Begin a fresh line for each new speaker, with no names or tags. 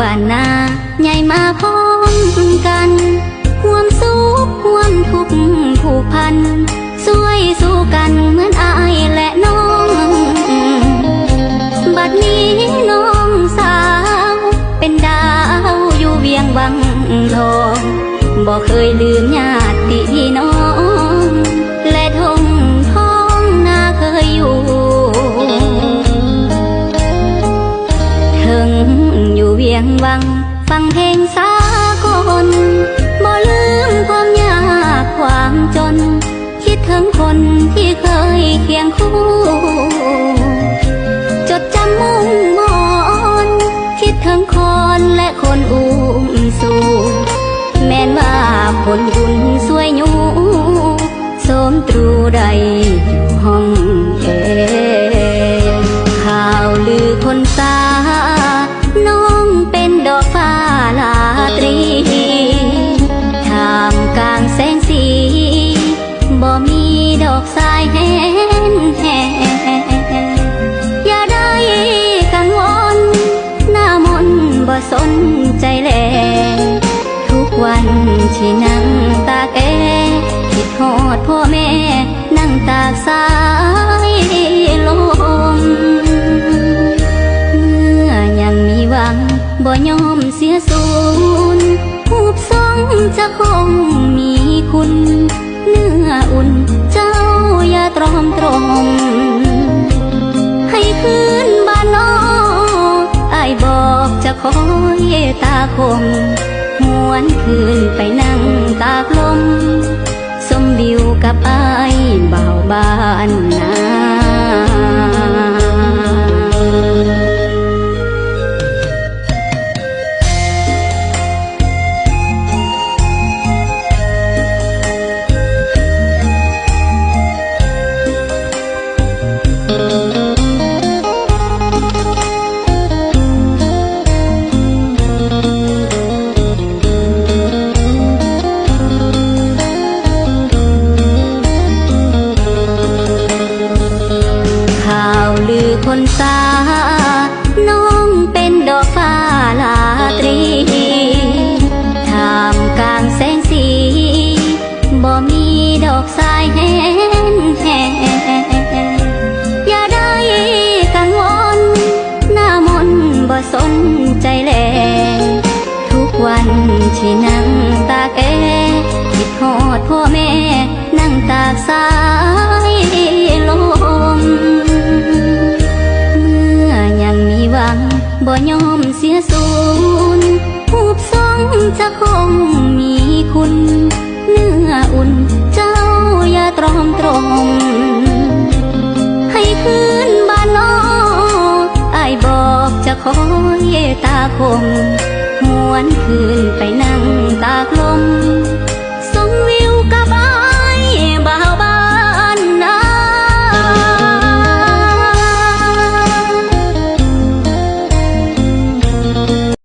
บ้านนาใหญ่มาพร้อมกันความสุขความทุกข์ผูกพันสวยสู้กันเหมือนอายและน้อง บัดนี้น้องสาว เป็นดาวอยู่เวียงวังทองบอกเคยลืมญาติพี่น้อง ถึงคนที่เคยเคียงคู่ จดจำมุ่งมอนคิดถึงคนและคนอุ้มสู่แม้นว่าคนบุญสวยยู่สมตรูใดอยู่ห้องเอายแห้งแห้งอย่าได้กังวลหน้ามนบ่สนใจแลทุกวันที่นั่งตาแอคิดหอดพ่อแม่นั่งตากสายลมเมื่อยังมีหวังบ่ยอมเสียสูญผูบสองจะคงมีคุณ เนื้ออุ่น รม ให้คืนบ้านนอไอบอกจะคอยตาคมมวนคืนไปนั่งตากลม สมบิวกับไอเบาบ้านนา อกสายแห้งแห้งอย่าได้กังวลหน้ามนบ่สนใจแลทุกวันที่นั่งตากแอคิดหอดพ่อแม่นั่งตากสายลมเมื่อยังมีหวังบ่ยอมเสียสูญผูบสองจะคงมีคุณ คอยตาคมหวนคืนไปนั่งตากลม